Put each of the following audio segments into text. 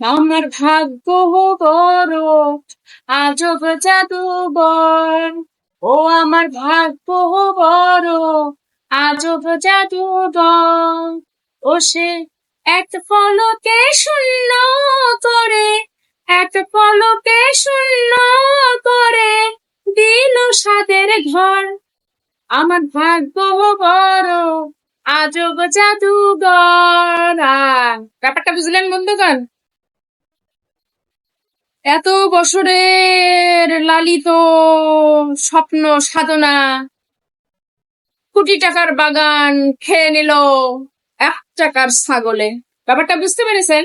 আমার ভাগ্য বড় আজব জাদুবর ও আমার ভাগ্য বড় আজব জাদুবর ও সে এক ফলকে শূন্য করে এক পলকে শূন্য করে দিল সাদের ঘর। আমার ভাগ্য বড় আজব জাদুঘর আহ, ব্যাপারটা বুঝলেন বন্ধুগণ? এত বছরের লালিত স্বপ্ন সাধনা। কোটি টাকার বাগান খেয়ে নিল এক টাকার ছাগলে। ব্যাপারটা বুঝতে পেরেছেন?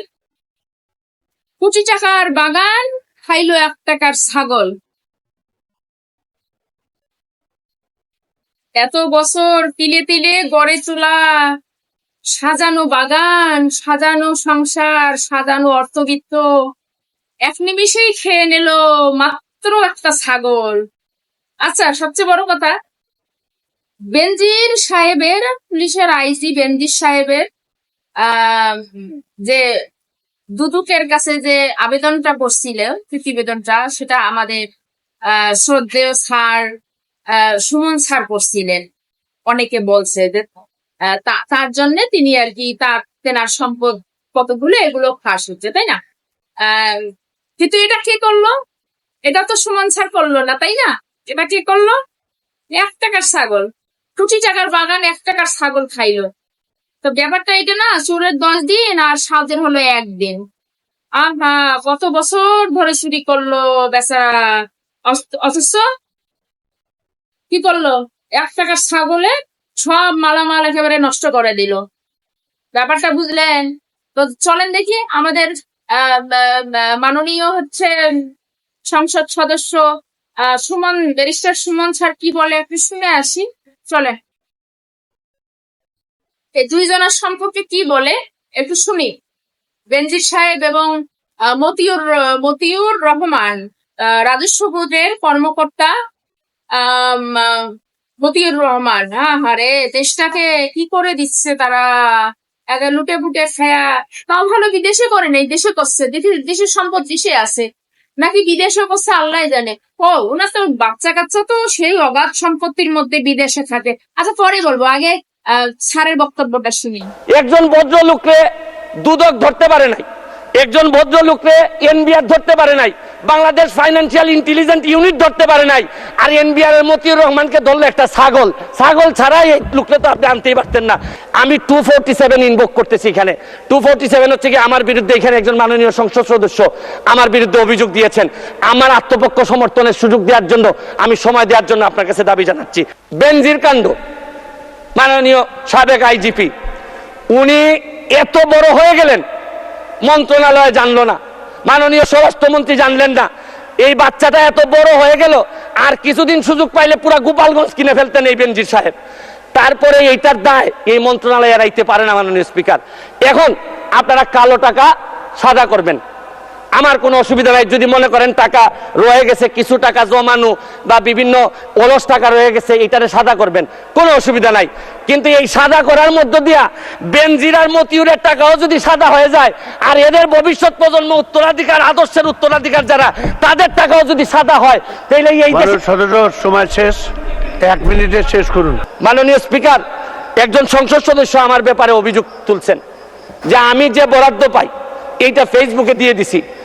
কোটি টাকার বাগান খাইলো এক টাকার ছাগল। এত বছর তিলে তিলে গড়ে তোলা সাজানো বাগান, সাজানো সংসার, সাজানো অর্থবিত্ত এক নিমিষেই খেয়ে নিল মাত্র একটা ছাগল। আচ্ছা সবচেয়ে বড় কথা, বেনজির সাহেবের, পুলিশের আইসি বেনজির সাহেবের যে দুদুকের কাছে যে আবেদনটা করছিল, প্রতিবেদনটা, সেটা আমাদের শ্রদ্ধেয় স্যার সুমন স্যার করছিলেন। অনেকে বলছে যে তার জন্য তিনি আর কি, তার, তেনার সম্পদ কতগুলো, এগুলো ফাঁস হচ্ছে, তাই না? কিন্তু এটা কে করল? এটা তো সুমন স্যার করল না, তাই না? এটা কে করল? এক টাকার ছাগল, কোটি টাকার বাগান, এক টাকার ছাগল খাইলো। তো ব্যাপারটা এটা না, চোরের দশ দিন আর সাজের হলো একদিন। আহা, কত বছর ধরে চুরি করল বেচারা অথচ কি করল? এক টাকার ছাগলে সব মালামাল একেবারে নষ্ট করে দিল। ব্যাপারটা বুঝলেন? তো চলেন দেখি আমাদের মাননীয় হচ্ছে সংসদ সদস্য সুমন, ব্যারিস্টার সুমন স্যার কি বলে একটু শুনে আসি। চলে। এই দুইজনের সম্পর্কে কি বলে একটু শুনি। বেনজির সাহেব এবং মতিউর মতিউর রহমান রাজস্ব বোর্ডের কর্মকর্তা মতিউর রহমান। হ্যাঁ হারে দেশটাকে কি করে দিচ্ছে তারা? লুটে পুটে খায়া তাও ভালো বিদেশে করে নেই? দেশে করছে দেশের সম্পদ দেশে আছে। নাকি বিদেশে করছে, আল্লাহ জানে। ও, ওনার তো বাচ্চা কাচ্চা তো সেই অগাধ সম্পত্তির মধ্যে বিদেশে থাকে। আচ্ছা পরে বলব, আগে স্যারের বক্তব্যটা শুনি। একজন ভদ্রলোককে দুদক ধরতে পারে নাই। একজন ভদ্র ভদ্রলোককে এনবিআর ধরতে পারে নাই, বাংলাদেশ ফাইন্যান্সিয়াল ইন্টেলিজেন্ট ইউনিট ধরতে পারে নাই, আর এনবিআর এর মতিউর রহমানকে ধরলো একটা ছাগল। ছাগল ছাড়াই এই লোককে তো আপনি আনতেই পারতেন না। আমি টু ফোরটি সেভেন ইনভোক করতেছি এখানে। টু ফোরটি সেভেন হচ্ছে কি আমার বিরুদ্ধে এখানে একজন মাননীয় সংসদ সদস্য আমার বিরুদ্ধে অভিযোগ দিয়েছেন। আমার আত্মপক্ষ সমর্থনের সুযোগ দেওয়ার জন্য আমি সময় দেওয়ার জন্য আপনার কাছে দাবি জানাচ্ছি। বেনজির কাণ্ড, মাননীয় সাবেক আইজিপি, উনি এত বড় হয়ে গেলেন মন্ত্রণালয় জানলো না। মাননীয় স্বরাষ্ট্রমন্ত্রী জানলেন না। এই বাচ্চাটা এত বড় হয়ে গেল, আর কিছুদিন সুযোগ পাইলে পুরো গোপালগঞ্জ কিনে ফেলতেন এই বেনজির সাহেব। তারপরে এইটার দায় এই মন্ত্রণালয় এড়াইতে পারে না মাননীয় স্পিকার। এখন আপনারা কালো টাকা সাদা করবেন। আমার কোনো অসুবিধা নাই। যদি মনে করেন টাকা রয়ে গেছে কিছু টাকা জমানো বা বিভিন্ন অলস টাকা রয়ে গেছে এটারে সাদা করবেন। কোনো অসুবিধা নাই। কিন্তু এই সাদা করার মধ্য দিয়া বেনজিরার মতিউরের টাকাও যদি সাদা হয়ে যায় আর এদের ভবিষ্যৎ প্রজন্ম উত্তরাধিকার আদর্শের উত্তরাধিকার যারা তাদের টাকাও যদি সাদা হয় তাহলে এই সময় শেষ এক মিনিটে শেষ করুন। মাননীয় স্পিকার একজন সংসদ সদস্য আমার ব্যাপারে অভিযোগ তুলছেন যে আমি যে বরাদ্দ পাই এইটা ফেসবুকে দিয়ে দিছি।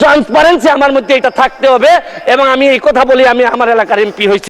ট্রান্সপারেন্সি আমার মধ্যে এটা থাকতে হবে, এবং আমি এই কথা বলি, আমি আমার এলাকার এমপি হয়েছি।